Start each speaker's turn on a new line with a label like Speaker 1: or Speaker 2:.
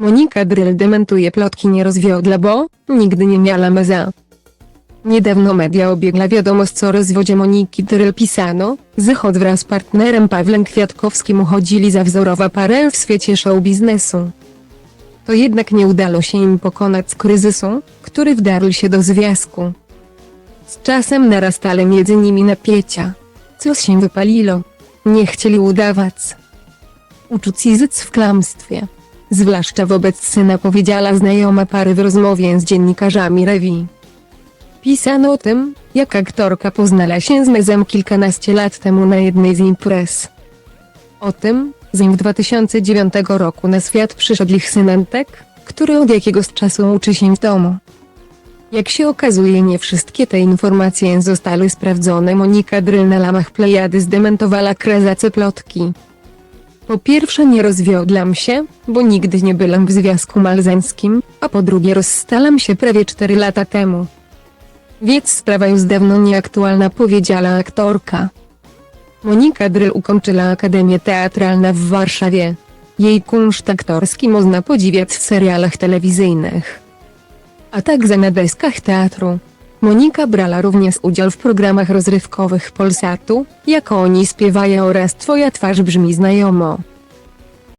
Speaker 1: Monika Dryl dementuje plotki nierozwiodle, bo nigdy nie miała meza. Niedawno media obiegla wiadomość o rozwodzie Moniki Dryl pisano, że choć wraz z partnerem Pawłem Kwiatkowskim uchodzili za wzorowa parę w świecie show biznesu. To jednak nie udało się im pokonać kryzysu, który wdarł się do związku. Z czasem narastały między nimi napięcia. Coś się wypaliło. Nie chcieli udawać. Uczuć w klamstwie. Zwłaszcza wobec syna powiedziała znajoma pary w rozmowie z dziennikarzami Rewi. Pisano o tym, jak aktorka poznała się z Mezem kilkanaście lat temu na jednej z imprez. O tym, zanim w 2009 roku na świat przyszedł ich syn Antek, który od jakiegoś czasu uczy się w domu. Jak się okazuje nie wszystkie te informacje zostały sprawdzone Monika Dryl na lamach Plejady zdementowała krezace plotki. Po pierwsze nie rozwiodłam się, bo nigdy nie byłam w związku małżeńskim, a po drugie rozstałam się prawie 4 lata temu. Więc sprawa już dawno nieaktualna powiedziała aktorka. Monika Dryl ukończyła Akademię Teatralną w Warszawie. Jej kunszt aktorski można podziwiać w serialach telewizyjnych a także na deskach teatru. Monika brała również udział w programach rozrywkowych Polsatu, jako oni śpiewają oraz Twoja twarz brzmi znajomo.